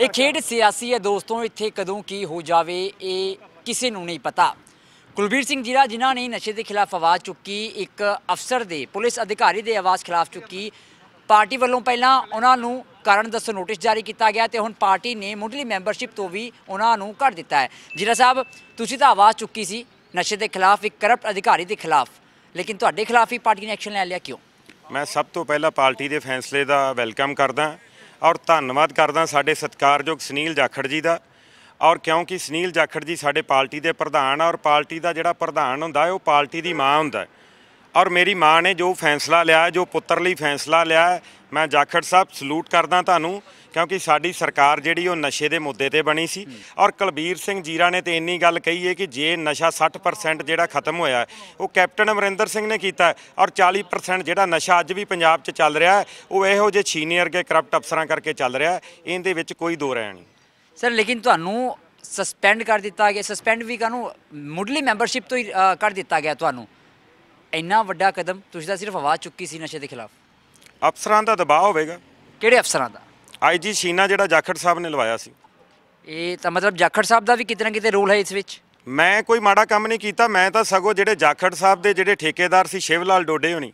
ਇਹ ਖੇਡ ਸਿਆਸੀ ਹੈ ਦੋਸਤੋ, ਇੱਥੇ ਕਦੋਂ ਕੀ ਹੋ ਜਾਵੇ ਇਹ ਕਿਸੇ ਨੂੰ ਨਹੀਂ ਪਤਾ। ਕੁਲਬੀਰ ਸਿੰਘ ਜੀਰਾ, ਜਿਨ੍ਹਾਂ ਨੇ ਨਸ਼ੇ ਦੇ ਖਿਲਾਫ ਆਵਾਜ਼ ਚੁੱਕੀ, ਇੱਕ ਅਫਸਰ ਦੇ, ਪੁਲਿਸ ਅਧਿਕਾਰੀ ਦੇ ਆਵਾਜ਼ ਖਿਲਾਫ ਚੁੱਕੀ। ਪਾਰਟੀ ਵੱਲੋਂ ਪਹਿਲਾਂ ਉਹਨਾਂ ਨੂੰ ਕਾਰਨ ਦੱਸੋ ਨੋਟਿਸ ਜਾਰੀ ਕੀਤਾ ਗਿਆ ਤੇ ਹੁਣ ਪਾਰਟੀ ਨੇ ਮੁੱਢਲੀ ਮੈਂਬਰਸ਼ਿਪ ਤੋਂ ਵੀ ਉਹਨਾਂ ਨੂੰ ਕੱਢ ਦਿੱਤਾ ਹੈ। ਜੀਰਾ ਸਾਹਿਬ, ਤੁਸੀਂ ਤਾਂ ਆਵਾਜ਼ ਚੁੱਕੀ ਸੀ, ਨਸ਼ੇ ਦੇ ਖਿਲਾਫ, ਇੱਕ ਕਰਪਟ ਅਧਿਕਾਰੀ ਦੇ ਖਿਲਾਫ। ਲੇਕਿਨ ਤੁਹਾਡੇ ਖਿਲਾਫ ਹੀ ਪਾਰਟੀ ਨੇ ਐਕਸ਼ਨ ਲੈ ਲਿਆ ਕਿਉਂ? ਮੈਂ ਸਭ ਤੋਂ ਪਹਿਲਾਂ ਪਾਰਟੀ ਦੇ ਫੈਸਲੇ ਦਾ ਵੈਲਕਮ ਕਰਦਾ। ਔਰ ਧੰਨਵਾਦ ਕਰਦਾ ਸਾਡੇ ਸਤਿਕਾਰਯੋਗ ਸੁਨੀਲ ਜਾਖੜ ਜੀ ਦਾ ਔਰ ਕਿਉਂਕਿ ਸੁਨੀਲ ਜਾਖੜ ਜੀ ਸਾਡੇ ਪਾਰਟੀ ਦੇ ਪ੍ਰਧਾਨ ਆ ਔਰ ਪਾਰਟੀ ਦਾ ਜਿਹੜਾ ਪ੍ਰਧਾਨ ਹੁੰਦਾ ਹੈ, ਉਹ ਪਾਰਟੀ ਦੀ ਮਾਂ ਹੁੰਦਾ ਹੈ। ਔਰ ਮੇਰੀ ਮਾਂ ਨੇ ਜੋ ਫੈਸਲਾ ਲਿਆ, ਜੋ ਪੁੱਤਰ ਲਈ ਫੈਸਲਾ ਲਿਆ, ਮੈਂ ਜਾਖੜ ਸਾਹਿਬ ਸਲੂਟ ਕਰਦਾ ਤੁਹਾਨੂੰ, ਕਿਉਂਕਿ ਸਾਡੀ ਸਰਕਾਰ ਜਿਹੜੀ ਉਹ ਨਸ਼ੇ ਦੇ ਮੁੱਦੇ ਤੇ ਬਣੀ ਸੀ। ਔਰ ਕੁਲਬੀਰ ਸਿੰਘ ਜੀਰਾ ਨੇ ਤੇ ਇੰਨੀ ਗੱਲ ਕਹੀ ਹੈ ਕਿ ਜੇ ਨਸ਼ਾ 60% ਜਿਹੜਾ ਖਤਮ ਹੋਇਆ, ਉਹ ਕੈਪਟਨ ਅਮਰਿੰਦਰ ਸਿੰਘ ਨੇ ਕੀਤਾ ਔਰ 40% ਜਿਹੜਾ ਨਸ਼ਾ ਅੱਜ ਵੀ ਪੰਜਾਬ 'ਚ ਚੱਲ ਰਿਹਾ ਉਹ ਇਹੋ ਜਿਹੇ ਸੀਨੀਅਰ ਕੇ ਕਰਪਟ ਅਫਸਰਾਂ ਕਰਕੇ ਚੱਲ ਰਿਹਾ ਇਹਦੇ ਵਿੱਚ ਕੋਈ ਦੋ ਰਹਿ ਨਹੀਂ। ਸਰ, ਲੇਕਿਨ ਤੁਹਾਨੂੰ ਸਸਪੈਂਡ ਕਰ ਦਿੱਤਾ ਗਿਆ ਸਸਪੈਂਡ ਵੀ ਕਾਨੂੰ ਮੁੱਢਲੀ ਮੈਂਬਰਸ਼ਿਪ ਤੋਂ ਹੀ ਕਰ ਦਿੱਤਾ ਗਿਆ ਤੁਹਾਨੂੰ। ਇੰਨਾ ਵੱਡਾ ਕਦਮ ਤੁਸੀਂ ਤਾਂ ਸਿਰਫ ਆਵਾਜ਼ ਚੁੱਕੀ ਸੀ ਨਸ਼ੇ ਦੇ ਖਿਲਾਫ। ਅਫਸਰਾਂ ਦਾ ਦਬਾਅ ਹੋਵੇਗਾ। ਕਿਹੜੇ ਅਫਸਰਾਂ ਦਾ? ਆਈਜੀ ਸ਼ੀਨਾ ਜਿਹੜਾ ਜਾਖੜ ਸਾਹਿਬ ਨੇ ਲਵਾਇਆ ਸੀ। ਇਹ ਤਾਂ ਮਤਲਬ ਜਾਖੜ ਸਾਹਿਬ ਦਾ ਵੀ ਕਿਤੇ ਨਾ ਕਿਤੇ ਰੋਲ ਹੈ ਇਸ ਵਿੱਚ? ਮੈਂ ਕੋਈ ਮਾੜਾ ਕੰਮ ਨਹੀਂ ਕੀਤਾ ਮੈਂ ਤਾਂ ਸਗੋਂ ਜਿਹੜੇ ਜਾਖੜ ਸਾਹਿਬ ਦੇ ਜਿਹੜੇ ਠੇਕੇਦਾਰ ਸੀ ਸ਼ਿਵ ਲਾਲ ਡੋਡੇ ਹੋਣੀ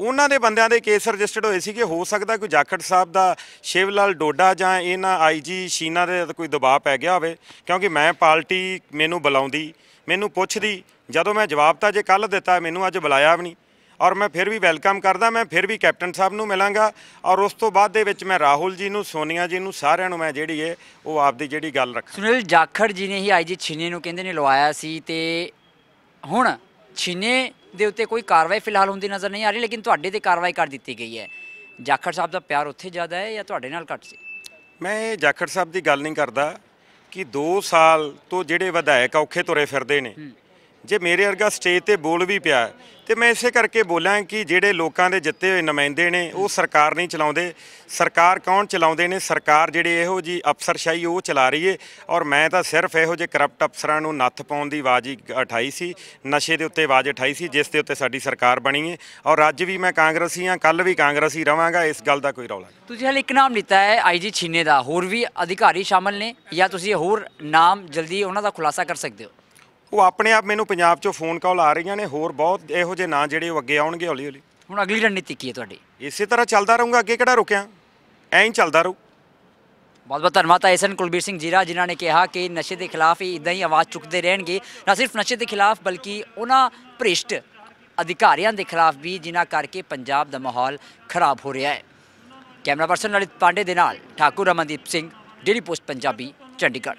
ਉਹਨਾਂ ਦੇ ਬੰਦਿਆਂ ਦੇ ਕੇਸ ਰਜਿਸਟਰਡ ਹੋਏ ਸੀ ਕਿ ਹੋ ਸਕਦਾ ਕੋਈ ਜਾਖੜ ਸਾਹਿਬ ਦਾ ਸ਼ਿਵ ਲਾਲ ਡੋਡਾ ਜਾਂ ਇਹਨਾਂ ਆਈਜੀ ਸ਼ੀਨਾ ਦੇ ਕੋਈ ਦਬਾਅ ਪੈ ਗਿਆ ਹੋਵੇ, ਕਿਉਂਕਿ ਮੈਂ ਪਾਰਟੀ ਮੈਨੂੰ ਬੁਲਾਉਂਦੀ, ਮੈਨੂੰ ਪੁੱਛਦੀ, ਜਦੋਂ ਮੈਂ ਜਵਾਬ ਤਾਂ ਜੇ ਕੱਲ ਦਿੱਤਾ, ਮੈਨੂੰ ਅੱਜ ਬੁਲਾਇਆ ਵੀ ਨਹੀਂ। ਔਰ ਮੈਂ ਫਿਰ ਵੀ ਵੈਲਕਮ ਕਰਦਾ, ਮੈਂ ਫਿਰ ਵੀ ਕੈਪਟਨ ਸਾਹਿਬ ਨੂੰ ਮਿਲਾਂਗਾ। ਔਰ ਉਸ ਤੋਂ ਬਾਅਦ ਦੇ ਵਿੱਚ ਮੈਂ ਰਾਹੁਲ ਜੀ ਨੂੰ, ਸੋਨੀਆ ਜੀ ਨੂੰ, ਸਾਰਿਆਂ ਨੂੰ ਮੈਂ ਜਿਹੜੀ ਹੈ ਉਹ ਆਪਦੀ ਜਿਹੜੀ ਗੱਲ ਰੱਖਾਂ। ਸੁਨੀਲ, ਜਾਖੜ ਜੀ ਨੇ ਹੀ ਆਈਜੀ ਛੀਨੇ ਨੂੰ ਕਹਿੰਦੇ ਨੇ, ਲਵਾਇਆ ਸੀ ਤੇ ਹੁਣ ਛੀਨੇ ਦੇ ਉੱਤੇ ਕੋਈ ਕਾਰਵਾਈ ਫਿਲਹਾਲ ਹੁੰਦੀ ਨਜ਼ਰ ਨਹੀਂ ਆ ਰਹੀ ਲੇਕਿਨ ਤੁਹਾਡੇ ਤੇ ਕਾਰਵਾਈ ਕਰ ਦਿੱਤੀ ਗਈ ਹੈ। ਜਾਖੜ ਸਾਹਿਬ ਦਾ ਪਿਆਰ ਉੱਥੇ ਜ਼ਿਆਦਾ ਹੈ ਜਾਂ ਤੁਹਾਡੇ ਨਾਲ ਘੱਟ ਸੀ? ਮੈਂ ਇਹ ਜਾਖੜ ਸਾਹਿਬ ਦੀ ਗੱਲ ਨਹੀਂ ਕਰਦਾ ਕਿ 2 ਸਾਲ ਤੋਂ ਜਿਹੜੇ ਵਿਧਾਇਕ ਔਖੇ ਤੁਰੇ ਫਿਰਦੇ ਨੇ ਜੇ ਮੇਰੇ ਵਰਗਾ ਸਟੇਜ ਤੇ ਬੋਲ ਵੀ ਪਿਆ ਤੇ ਮੈਂ ਇਸੇ ਕਰਕੇ ਬੋਲਾਂ ਕਿ ਜਿਹੜੇ ਲੋਕਾਂ ਦੇ ਜਿੱਤੇ ਹੋਏ ਨੁਮਾਇੰਦੇ ਨੇ, ਉਹ ਸਰਕਾਰ ਨਹੀਂ ਚਲਾਉਂਦੇ। ਸਰਕਾਰ ਕੌਣ ਚਲਾਉਂਦੇ ਨੇ? ਸਰਕਾਰ ਜਿਹੜੇ ਇਹੋ ਜੀ ਅਫਸਰਸ਼ਾਹੀ ਉਹ ਚਲਾ ਰਹੀ ਏ। ਔਰ ਮੈਂ ਤਾਂ ਸਿਰਫ ਇਹੋ ਜਿਹੇ ਕਰਪਟ ਅਫਸਰਾਂ ਨੂੰ ਨੱਥ ਪਾਉਣ ਦੀ ਆਵਾਜ਼ ਹੀ ਉਠਾਈ ਸੀ। ਨਸ਼ੇ ਦੇ ਉੱਤੇ ਆਵਾਜ਼ ਉਠਾਈ ਸੀ, ਜਿਸ ਦੇ ਉੱਤੇ ਸਾਡੀ ਸਰਕਾਰ ਬਣੀ ਏ। ਔਰ ਅੱਜ ਵੀ ਮੈਂ ਕਾਂਗਰਸੀ ਹਾਂ ਕੱਲ ਵੀ ਕਾਂਗਰਸੀ ਰਵਾਂਗਾ, ਇਸ ਗੱਲ ਦਾ ਕੋਈ ਰੌਲਾ ਨਹੀਂ। ਤੁਸੀਂ ਹਾਲੇ ਇੱਕ ਨਾਮ ਲਿੱਤਾ ਹੈ ਆਈਜੀ ਛੀਨੇ ਦਾ। ਹੋਰ ਵੀ ਅਧਿਕਾਰੀ ਸ਼ਾਮਲ ਨੇ ਜਾਂ ਤੁਸੀਂ ਹੋਰ ਨਾਮ ਜਲਦੀ ਉਹਨਾਂ ਦਾ ਖੁਲਾਸਾ ਕਰ ਸਕਦੇ ਹੋ? ਉਹ ਆਪਣੇ ਆਪ ਮੈਨੂੰ ਪੰਜਾਬ ਚੋਂ ਫੋਨ ਕਾਲ ਆ ਰਹੀਆਂ ਨੇ ਹੋਰ ਬਹੁਤ ਇਹੋ ਜਿਹੇ ਨਾਂ ਜਿਹੜੇ ਉਹ ਅੱਗੇ ਆਉਣਗੇ ਹੌਲੀ ਹੌਲੀ ਹੁਣ ਅਗਲੀ ਰਣਨੀਤੀ ਕੀ ਹੈ ਤੁਹਾਡੀ? ਇਸੇ ਤਰ੍ਹਾਂ ਚੱਲਦਾ ਰਹੂੰਗਾ ਅੱਗੇ ਕਿਹੜਾ ਰੁਕਿਆ? ਐਂ ਹੀ ਚੱਲਦਾ ਰਹੂ। ਬਹੁਤ ਬਹੁਤ ਧੰਨਵਾਦ ਐਸਨ ਕੁਲਬੀਰ ਸਿੰਘ ਜੀਰਾ ਜਿਨ੍ਹਾਂ ਨੇ ਕਿਹਾ ਕਿ ਨਸ਼ੇ ਦੇ ਖਿਲਾਫ ਹੀ ਇਦਾਂ ਹੀ ਆਵਾਜ਼ ਚੁੱਕਦੇ ਰਹਿਣਗੇ। ਨਾ ਸਿਰਫ ਨਸ਼ੇ ਦੇ ਖਿਲਾਫ ਬਲਕਿ ਉਹਨਾਂ ਭ੍ਰਿਸ਼ਟ ਅਧਿਕਾਰੀਆਂ ਦੇ ਖਿਲਾਫ ਵੀ ਜਿਨ੍ਹਾਂ ਕਰਕੇ ਪੰਜਾਬ ਦਾ ਮਾਹੌਲ ਖਰਾਬ ਹੋ ਰਿਹਾ ਹੈ। ਕੈਮਰਾ ਪਰਸਨ ਲਲਿਤ ਪਾਂਡੇ ਦੇ ਨਾਲ ਠਾਕੁਰ ਅਮਨਦੀਪ ਸਿੰਘ ਡੇਲੀ ਪੋਸਟ ਪੰਜਾਬੀ ਚੰਡੀਗੜ੍ਹ।